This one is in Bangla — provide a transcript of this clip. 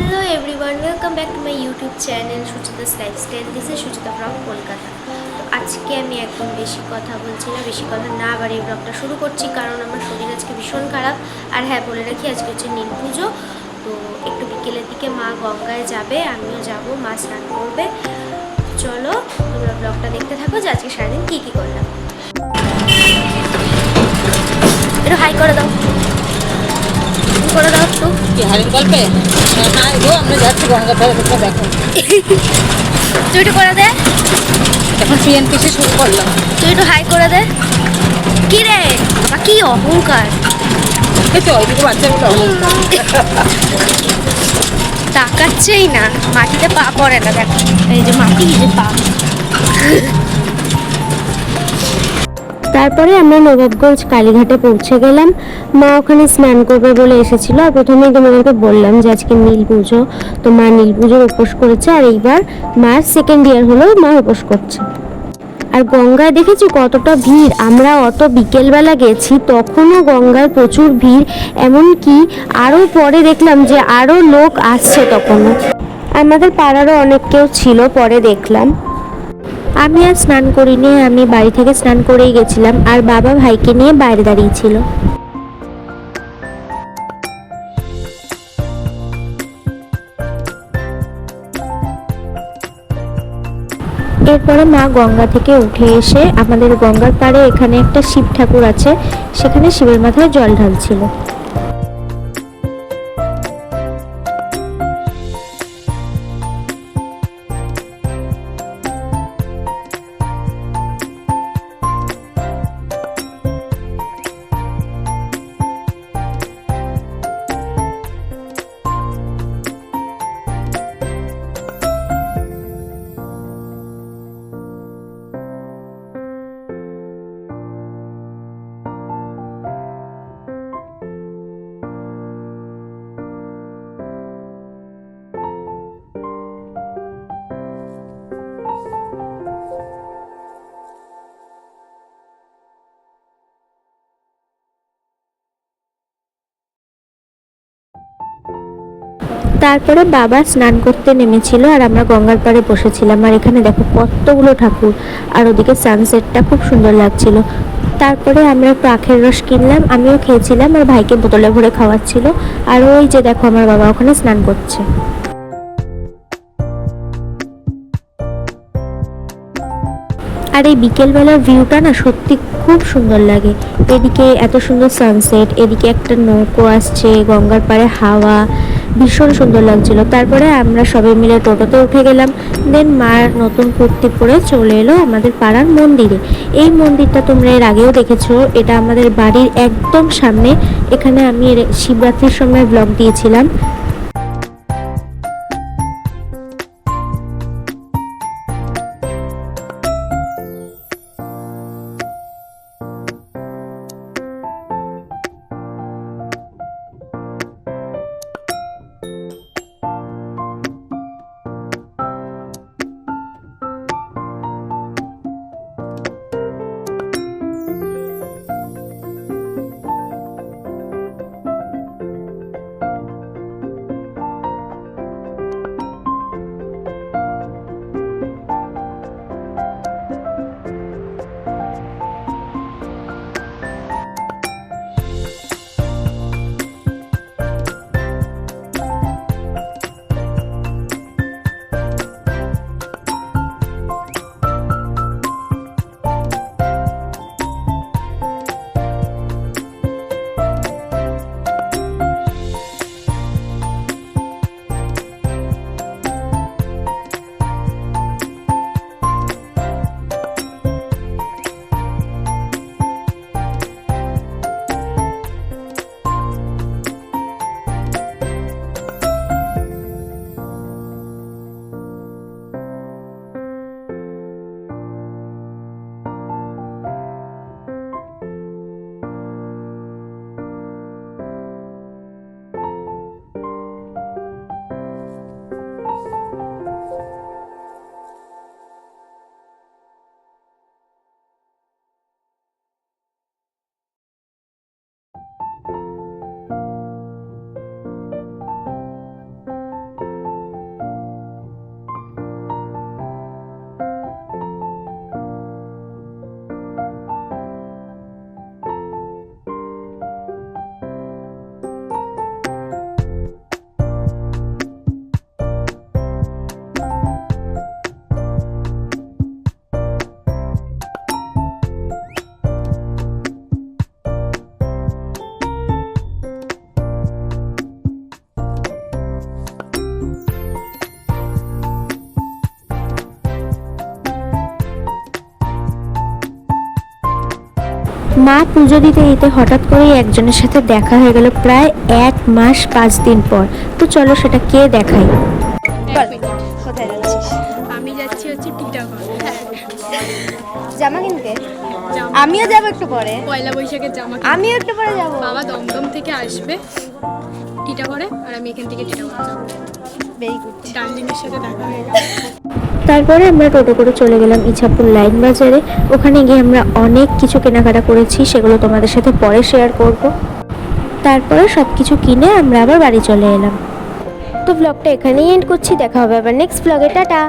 Hello everyone welcome back to my YouTube channel Suchita's lifestyle this is Suchita from Kolkata তো আজকে আমি একদম বেশি কথা বলছি না, বেশি কথা না আবার এই ব্লগটা শুরু করছি, কারণ আমার শরীর আজকে ভীষণ খারাপ। আর হ্যাঁ বলে রাখি, আজকে হচ্ছে নীল পুজো। তো একটু বিকেলের দিকে মা গঙ্গায় যাবে, আমিও যাব, মা স্নান করবে। চলো, তোমরা ব্লগটা দেখতে থাকো যে আজকে সারাদিন কী কী করলাম। একটু হাই করে দাও। করে দাও একটু কি হারির গল্পে? না গো আমরা যাচ্ছি গঙ্গা ধারে তোমরা দেখো। তুই করে দে। এখন সিএনপিসি শুরু করলাম তুই একটু হাই করে দে। কি রে? বাবা কি অহংকার। এই তো ওইদিকে বাচ্চাগুলো তাকাচ্ছেই না। মাটিতে পা পড়ে না দেখ। এই যে মাটি এই যে পা। তারপরে আমরা নবাবগঞ্জ কালীঘাটে পৌঁছে গেলাম। মা ওখানে স্নান করবে বলে এসেছিল আর প্রথমেই তোমাদেরকে বললাম যে আজকে নীল পুজো। তো মা নীল পুজোর উপোস করেছে আর এইবার মার সেকেন্ড ইয়ার হলেও মা উপোস করছে। আর গঙ্গায় দেখেছি কতটা ভিড়। আমরা অত বিকেলবেলা গেছি, তখনও গঙ্গায় প্রচুর ভিড়। এমনকি আরও পরে দেখলাম যে আরও লোক আসছে তখনও। আমাদের পাড়ারও অনেক কেউ ছিল, পরে দেখলাম। আমি আর স্নান করিনি, আমি বাড়ি থেকে স্নান করেই গেছিলাম, আর বাবা ভাইকে নিয়ে বাইরে দাঁড়িয়েছিল। এরপরে মা গঙ্গা থেকে উঠে এসে আমাদের গঙ্গার পাড়ে এখানে একটা শিব ঠাকুর আছে, সেখানে শিবের মাথায় জল ঢালছিল। তারপরে বাবা স্নান করতে নেমেছিল আর আমরা গঙ্গার পাড়ে বসেছিলাম। আর এখানে দেখো কতগুলো ঠাকুর। আর ওদিকে সানসেটটা খুব সুন্দর লাগছিল। তারপরে আমরা একটু আখের রস কিনলাম, আমিও খেয়েছিলাম আর ভাইকে বোতলে ভরে খাওয়াচ্ছিল। আর ওই যে দেখো আমার বাবা ওখানে স্নান করছে। আর এই বিকেলবেলার ভিউটা না সত্যি খুব সুন্দর লাগে। এদিকে এত সুন্দর সানসেট এদিকে একটা নৌকো আসছে, গঙ্গার পাড়ে হাওয়া ভীষণ সুন্দর লাগছিল। তারপরে আমরা সবাই মিলে টোটোতে উঠে গেলাম। দেন মার নতুন কুর্তি পরে চলে এলো আমাদের পাড়ার মন্দিরে। এই মন্দিরটা তোমরা এর আগেও দেখেছ। এটা আমাদের বাড়ির একদম সামনে। এখানে আমি শিবরাত্রির সময় ব্লগ দিয়েছিলাম। মা পুজো দিতে দিতে হঠাৎ করেই একজনের সাথে দেখা হয়ে গেল প্রায় এক মাস পাঁচ দিন পর। তো চলো সেটা কে দেখাই আমি যাচ্ছি হচ্ছে টিটাগড়। জামা কিনতে? আমিও যাব একটু পরে। পয়লা বৈশাখের জামা আমিও একটু পরে যাব। বাবা দমদম থেকে আসবে টিটাগড়ে আর আমি এখান থেকে টিটাগড় যাব। ভেরি গুড ডার্লিংয়ের সাথে দেখা হয়ে গেল। তারপরে আমরা টোটো করে চলে গেলাম ইছাপুর লাইন বাজারে। ওখানে গিয়ে আমরা অনেক কিছু কেনাকাটা করেছি, সেগুলো তোমাদের সাথে পরে শেয়ার করব। তারপরে সব কিছু কিনে আমরা আবার বাড়ি চলে এলাম। তো ব্লগটা এখানেই এন্ড করছি, দেখা হবে আবার নেক্সট ব্লগে টাটা।